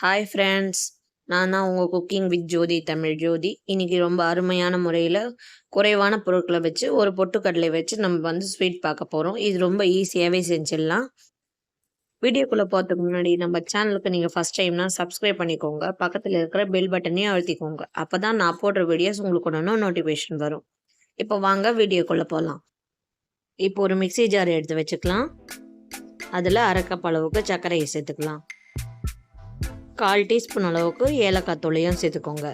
Hi friends நான் தான் உங்கள் குக்கிங் வித் ஜோதி தமிழ் ஜோதி. இன்றைக்கி ரொம்ப அருமையான முறையில் குறைவான பொருட்களை வச்சு ஒரு பொட்டுக்கடலை வச்சு நம்ம வந்து ஸ்வீட் பார்க்க போகிறோம் இது ரொம்ப ஈஸியாகவே செஞ்சிடலாம். வீடியோக்குள்ளே போகிறதுக்கு முன்னாடி நம்ம சேனலுக்கு நீங்கள் ஃபஸ்ட் டைம்னா சப்ஸ்கிரைப் பண்ணிக்கோங்க. பக்கத்தில் இருக்கிற பெல் பட்டனையும் அழுத்திக்கோங்க. அப்போ தான் நான் போடுற வீடியோஸ் உங்களுக்கு ஒன்றும் நோட்டிஃபிகேஷன் வரும். இப்போ வாங்க வீடியோக்குள்ளே போகலாம் இப்போ ஒரு மிக்ஸி ஜார் எடுத்து வச்சுக்கலாம். அதில் அரைக்கப்பளவுக்கு அளவுக்கு சர்க்கரையை சேர்த்துக்கலாம். கால் டீஸ்பூன் அளவுக்கு ஏலக்காய் தூளையும் சேர்த்துக்கோங்க.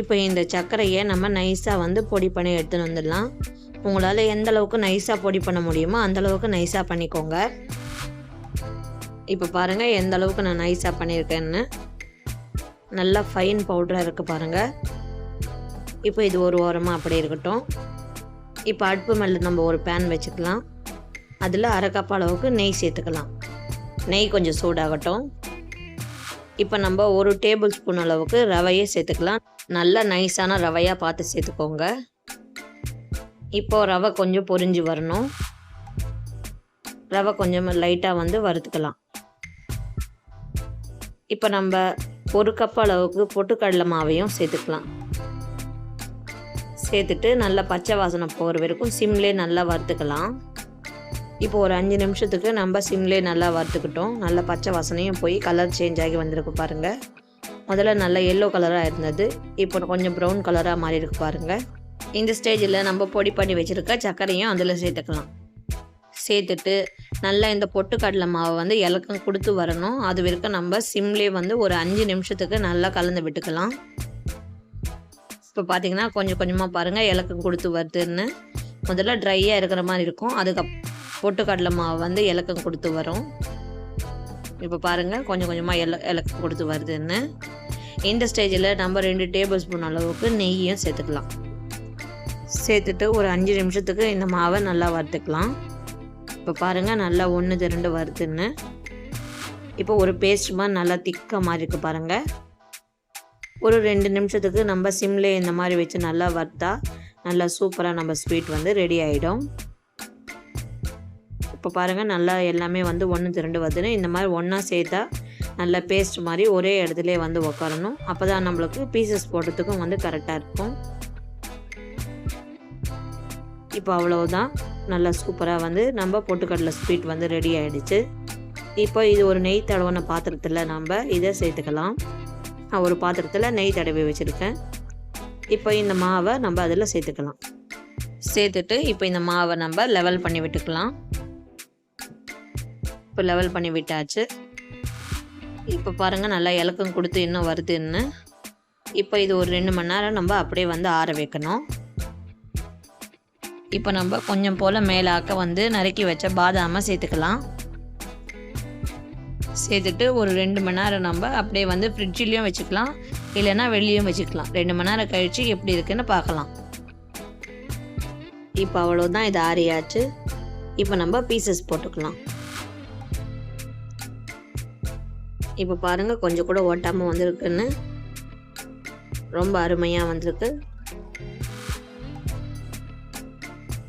இப்போ இந்த சர்க்கரையை நம்ம நைஸாக வந்து பொடி பண்ணி எடுத்துன்னு வந்துடலாம். உங்களால் எந்த அளவுக்கு நைஸாக பொடி பண்ண முடியுமோ அந்தளவுக்கு நைஸாக பண்ணிக்கோங்க. இப்போ பாருங்கள் எந்த அளவுக்கு நான் நைஸாக பண்ணியிருக்கேன்னு. நல்லா ஃபைன் பவுடராக இருக்குது பாருங்கள் இப்போ இது ஒரு ஓரமாக அப்படி இருக்கட்டும். இப்போ அடுப்பு மேலே நம்ம ஒரு பேன் வச்சுக்கலாம். அதில் அரை கப் அளவுக்கு நெய் சேர்த்துக்கலாம். நெய் கொஞ்சம் சூடாகட்டும். இப்போ நம்ம ஒரு டேபிள் ஸ்பூன் அளவுக்கு ரவையை சேர்த்துக்கலாம். நல்லா நைஸான ரவையாக பார்த்து சேர்த்துக்கோங்க. இப்போ ரவை கொஞ்சம் பொரிஞ்சு வரணும். ரவை கொஞ்சம் லைட்டாக வந்து வறுத்துக்கலாம். இப்போ நம்ம ஒரு கப் அளவுக்கு பொட்டுக்கடலை மாவையும் சேர்த்துக்கலாம். சேர்த்துட்டு நல்லா பச்சை வாசனை போகிற வரைக்கும் சிம்லே நல்லா வறுத்துக்கலாம். இப்போ ஒரு அஞ்சு நிமிஷத்துக்கு நம்ம சிம்லே நல்லா வறுத்துக்கிட்டோம். நல்லா பச்சை வாசனையும் போய் கலர் சேஞ்ச் ஆகி வந்திருக்கு பாருங்கள் முதல்ல நல்லா எல்லோ கலராக இருந்தது. இப்போ கொஞ்சம் ப்ரௌன் கலராக மாறி இருக்கு பாருங்கள் இந்த ஸ்டேஜில் நம்ம பொடி பண்ணி வச்சுருக்க சர்க்கரையும் அதில் சேர்த்துக்கலாம். சேர்த்துட்டு நல்லா இந்த பொட்டுக்கடலை மாவை வந்து இலக்கம் கொடுத்து வரணும். அது வரைக்கும் நம்ம சிம்லேயே வந்து ஒரு அஞ்சு நிமிஷத்துக்கு நல்லா கலந்து விட்டுக்கலாம். இப்போ பார்த்தீங்கன்னா கொஞ்சம் கொஞ்சமாக பாருங்கள் இலக்கம் கொடுத்து வருதுன்னு. முதல்ல ட்ரையாக இருக்கிற மாதிரி இருக்கும். அதுக்கப் பொட்டுக்கடலை மாவு வந்து இலக்கம் கொடுத்து வரும். இப்போ பாருங்கள் கொஞ்சம் கொஞ்சமாக இல இலக்கம் கொடுத்து வருதுன்னு. இந்த ஸ்டேஜில் நம்ம ரெண்டு டேபிள் ஸ்பூன் அளவுக்கு நெய்யும் சேர்த்துக்கலாம். சேர்த்துட்டு ஒரு அஞ்சு நிமிஷத்துக்கு இந்த மாவை நல்லா வறுத்துக்கலாம். இப்போ பாருங்கள் நல்லா ஒன்று திரண்டு வறுத்துன்னு இப்போ ஒரு பேஸ்ட் மாதிரி நல்லா திக்காக மாதிரி இருக்குது பாருங்கள் ஒரு ரெண்டு நிமிஷத்துக்கு நம்ம சிம்லே இந்த மாதிரி வச்சு நல்லா வறுத்தா நல்லா சூப்பராக நம்ம ஸ்வீட் வந்து ரெடி ஆகிடும் இப்போ பாருங்கள் நல்லா எல்லாமே வந்து ஒன்று திரண்டு வருதுன்னு இந்த மாதிரி ஒன்றா சேர்த்தா நல்ல பேஸ்ட் மாதிரி ஒரே இடத்துல வந்து உக்காரணும். அப்போ தான் நம்மளுக்கு பீசஸ் போடுறதுக்கும் வந்து கரெக்டாக இருக்கும். இப்போ அவ்வளோதான் நல்லா சூப்பராக வந்து நம்ம பொட்டுக்கடலை ஸ்வீட் வந்து ரெடி ஆகிடுச்சு இப்போ இது ஒரு நெய் தடவின பாத்திரத்தில் நம்ம இதை சேர்த்துக்கலாம். நான் ஒரு பாத்திரத்தில் நெய் தடவி வச்சுருக்கேன். இப்போ இந்த மாவை நம்ம அதில் சேர்த்துக்கலாம். சேர்த்துட்டு இப்போ இந்த மாவை நம்ம லெவல் பண்ணி விட்டுக்கலாம். இப்போ லெவல் பண்ணி விட்டாச்சு. இப்போ பாருங்கள் நல்லா இலக்கம் கொடுத்து இன்னும் வருதுன்னு இப்போ இது ஒரு ரெண்டு மணி நேரம் நம்ம அப்படியே வந்து ஆற வைக்கணும். இப்போ நம்ம கொஞ்சம் போல் மேலாக்க வந்து நறுக்கி வச்ச பாதாமை சேர்த்துக்கலாம். சேர்த்துட்டு ஒரு ரெண்டு மணி நேரம் நம்ம அப்படியே வந்து ஃப்ரிட்ஜிலையும் வச்சுக்கலாம். இல்லைன்னா வெளியும் வச்சுக்கலாம். ரெண்டு மணி நேரம் கழித்து எப்படி இருக்குன்னு பார்க்கலாம். இப்போ அவ்வளோதான் இது ஆறியாச்சு. இப்போ நம்ம பீசஸ் போட்டுக்கலாம். இப்போ பாருங்கள் கொஞ்சம் கூட ஓட்டாமல் வந்திருக்குன்னு. ரொம்ப அருமையாக வந்திருக்கு.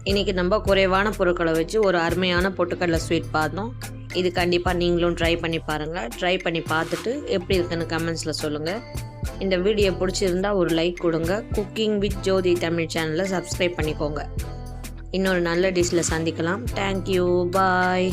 இன்றைக்கி நம்ம குறைவான பொருட்களை வச்சு ஒரு அருமையான பொட்டுக்கடலை ஸ்வீட் பார்த்தோம். இது கண்டிப்பாக நீங்களும் ட்ரை பண்ணி பாருங்கள் ட்ரை பண்ணி பார்த்துட்டு எப்படி இருக்குன்னு கமெண்ட்ஸில் சொல்லுங்கள் இந்த வீடியோ பிடிச்சிருந்தா ஒரு லைக் கொடுங்க. குக்கிங் வித் ஜோதி தமிழ் சேனலை சப்ஸ்கிரைப் பண்ணிக்கோங்க. இன்னொரு நல்ல டிஷ்ஷில் சந்திக்கலாம். Thank you bye